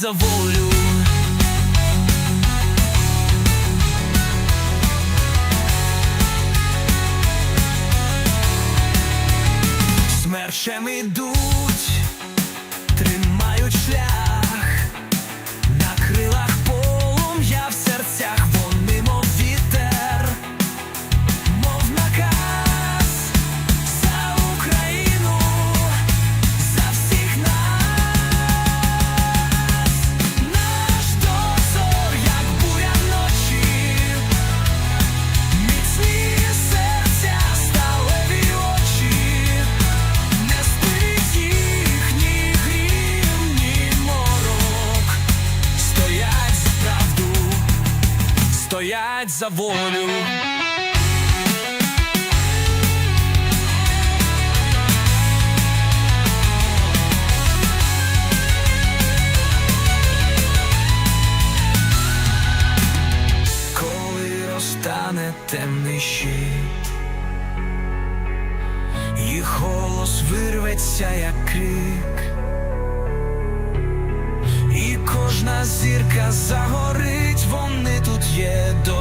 за волю. Смершем іду. стоять за волю. Коли розтане темний щит, і голос вирветься, як крик, і кожна зірка загорить є до.